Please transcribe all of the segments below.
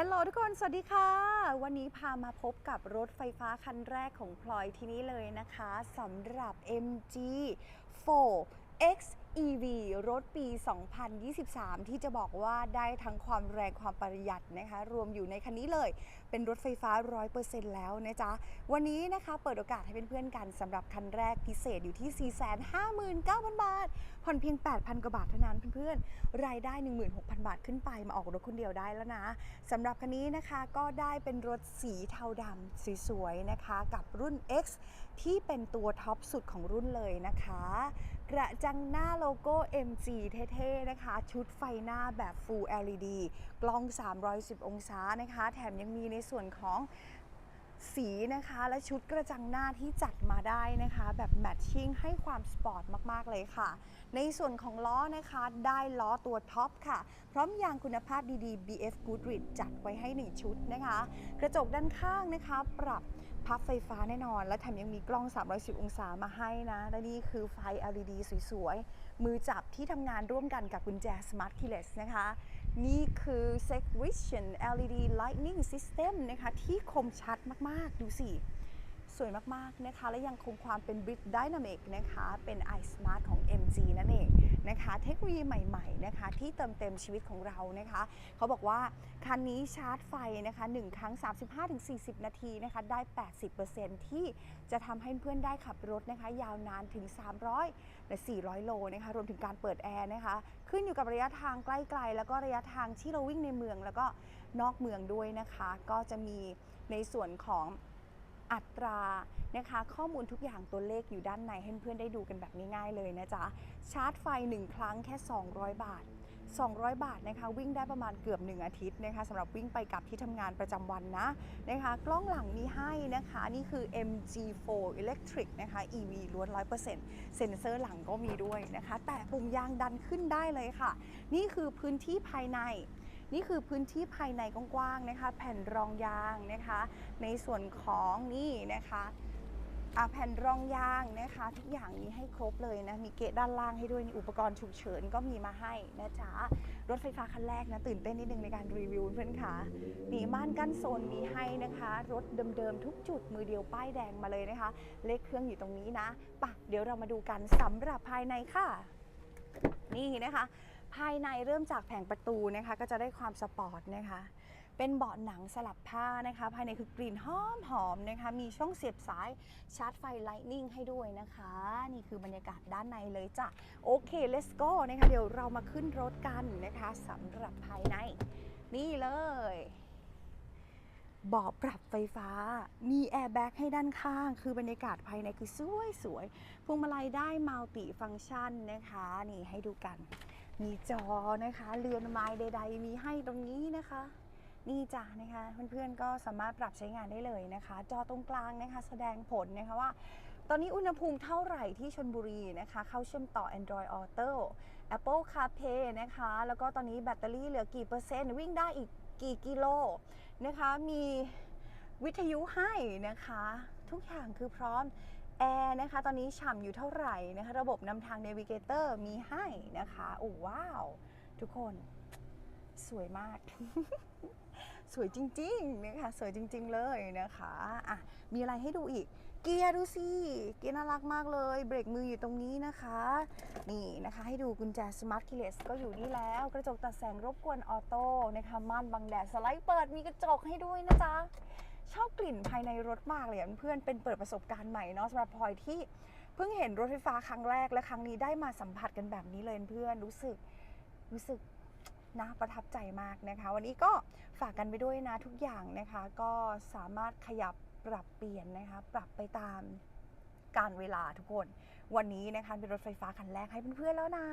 ฮัลโหลทุกคน สวัสดีค่ะ วันนี้พามาพบกับรถไฟฟ้าคันแรกของพลอยที่นี่เลยนะคะสำหรับ MG 4 X EV รถปี 2023 ที่จะบอกว่าได้ทั้งความแรงความประหยัดนะคะ รวมอยู่ในคันนี้เลย เป็นรถไฟฟ้า 100%แล้วนะจ๊ะ วันนี้นะคะเปิดโอกาสให้เพื่อนๆกันสำหรับคันแรกพิเศษอยู่ที่ 459,000 บาท ผ่อนเพียง 8,000 กว่าบาทเท่านั้นเพื่อนๆ รายได้ 16,000 บาทขึ้นไปมาออกรถคนเดียวได้แล้วนะสำหรับคันนี้นะคะก็ได้เป็นรถสีเทาดำสวยๆนะคะ กับรุ่น X ที่เป็นตัวท็อปสุดของรุ่นเลยนะคะ กระจังหน้าโลโก้ MG เท่ๆนะคะ ชุดไฟหน้าแบบ Full LED กล้อง 310 องศานะคะ แถมยังมีในส่วนของสีนะคะและชุดกระจังหน้าที่จัดมาได้นะคะ แบบแมทชิ่งให้ความสปอร์ตมาก ๆ เลยค่ะ ในส่วนของล้อนะคะได้ล้อตัวท็อปค่ะ พร้อมยางคุณภาพดีๆ BF Goodrich จัดไว้ให้ 1 ชุดนะคะ กระจกด้านข้างนะคะ ปรับ พับไฟฟ้าแน่นอน และแถมยังมีกล้อง 310 องศามาให้นะ และนี่คือไฟ LED สวยๆ มือจับที่ทำงานร่วมกันกับกุญแจ Smart Keyless นะคะ นี่คือ Sequition LED Lightning System นะคะ ที่คมชัดมากๆ ดูสิ สวยมากๆนะคะและยังคงความเป็น Brit Dynamic นะคะเป็น iSmart ของ MG นั่นเองนะคะเทคโนโลยีใหม่ๆนะคะที่เติมเต็มชีวิตของเรานะคะเขาบอกว่าคันนี้ชาร์จไฟนะคะ1ครั้ง 35-40 นาทีนะคะได้ 80%ที่จะทำให้เพื่อนได้ขับรถนะคะยาวนานถึง 300 และ 400 โลนะคะรวมถึงการเปิดแอร์นะคะขึ้นอยู่กับระยะทางใกล้ๆแล้วก็ระยะทางที่เราวิ่งในเมือง แล้วก็นอกเมืองด้วยนะคะ ก็จะมีในส่วนของ อัตรานะคะ ข้อมูลทุกอย่างตัวเลขอยู่ด้านในให้เพื่อนได้ดูกันแบบง่ายๆเลยนะจ๊ะ ชาร์จไฟ 1 ครั้งแค่ 200 บาท 200 บาทนะคะวิ่งได้ประมาณเกือบ 1 อาทิตย์นะคะสำหรับวิ่งไปกับที่ทำงานประจำวันนะนะคะ กล้องหลังมีให้นะคะ นี่คือ MG4 Electric นะคะ EV ล้วน 100%เซ็นเซอร์หลังก็มีด้วยนะคะ แต่ปุ่มยางดันขึ้นได้เลยค่ะ นี่คือพื้นที่ภายใน นี่คือพื้นที่ภายในกว้างๆนะคะ แผ่นรองยางนะคะ ในส่วนของนี่นะคะอะแผ่นรองยางนะคะ ทุกอย่างมีให้ครบเลยนะ มีเกะด้านล่างให้ด้วยอุปกรณ์ฉุกเฉินก็มีมาให้นะจ๊ะรถไฟฟ้าคันแรกนะตื่นเต้นนิดนึงในการรีวิวเพื่อนค่ะมีม่านกั้นโซนมีให้นะคะ รถเดิมๆทุกจุดมือเดียวป้ายแดงมาเลยนะคะ เลขเครื่องอยู่ตรงนี้นะปะเดี๋ยวเรามาดูกันสำหรับภายในค่ะ นี่นะคะ ภายในเริ่มจากแผงประตูนะคะ ก็จะได้ความสปอร์ตนะคะ เป็นเบาะหนังสลับผ้านะคะ ภายในคือกลิ่นหอมหอมนะคะ มีช่องเสียบสายชาร์จไฟไลท์นิ่งให้ด้วยนะคะ นี่คือบรรยากาศด้านในเลยจ้ะ โอเค let's go นะคะ เดี๋ยวเรามาขึ้นรถกันนะคะสำหรับภายใน นี่เลยเบาะปรับไฟฟ้า มีแอร์แบ็กให้ด้านข้าง คือบรรยากาศภายในคือสวยสวยพวงมาลัยได้มัลติฟังก์ชันนะคะ นี่ให้ดูกัน มีจอนะคะเรือนไม้ใด ๆ มีให้ตรงนี้นะคะ นี่จ้ะนะคะเพื่อนๆก็สามารถปรับใช้งานได้เลยนะคะ จอตรงกลางนะคะแสดงผลนะคะว่า ตอนนี้อุณหภูมิเท่าไหร่ที่ชนบุรีนะคะ เข้าเชื่อมต่อ Android Auto Apple CarPlay นะคะ แล้วก็ตอนนี้แบตเตอรี่เหลือกี่เปอร์เซ็นต์ วิ่งได้อีกกี่กิโลนะคะมีวิทยุให้นะคะ ทุกอย่างคือพร้อม แอร์นะคะ ตอนนี้ฉ่ำอยู่เท่าไหร่นะคะ ระบบนำทาง Navigator มีให้นะคะโอ้ว้าว ทุกคนสวยมาก สวยจริงๆนะคะสวยจริง ๆ เลยนะคะอะมีอะไรให้ดูอีก เกียร์ดูสิ เกียร์น่ารักมากเลย เบรกมืออยู่ตรงนี้นะคะ นี่นะคะ ให้ดูกุญแจ Smart Keyless ก็อยู่นี่แล้ว กระจกตัดแสงรบกวนออโต้นะคะม่านบังแดดสไลด์เปิดมีกระจกให้ด้วยนะจ๊ะ ชอบกลิ่นภายในรถมากเลยเพื่อนเป็นเปิดประสบการณ์ใหม่เนาะสำหรับพลอยที่เพิ่งเห็นรถไฟฟ้าครั้งแรกและครั้งนี้ได้มาสัมผัสกันแบบนี้เลยเพื่อนรู้สึกรู้สึกน่าประทับใจมากนะคะ วันนี้ก็ฝากกันไปด้วยนะทุกอย่างนะคะ ก็สามารถขยับปรับเปลี่ยนนะคะ ปรับไปตาม การเวลาทุกคน วันนี้นะคะเป็นรถไฟฟ้าคันแรกให้เพื่อนๆแล้วนะ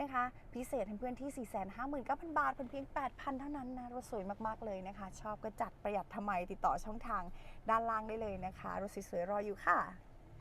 นะคะ พิเศษให้เพื่อนที่ 459,000 บาทเป็นเพียง 8,000 เท่านั้นนะรถสวยมากๆเลยนะคะ ชอบก็จัดประหยัดทำไมติดต่อช่องทางด้านล่างได้เลยนะคะ รถสวยๆรออยู่ค่ะ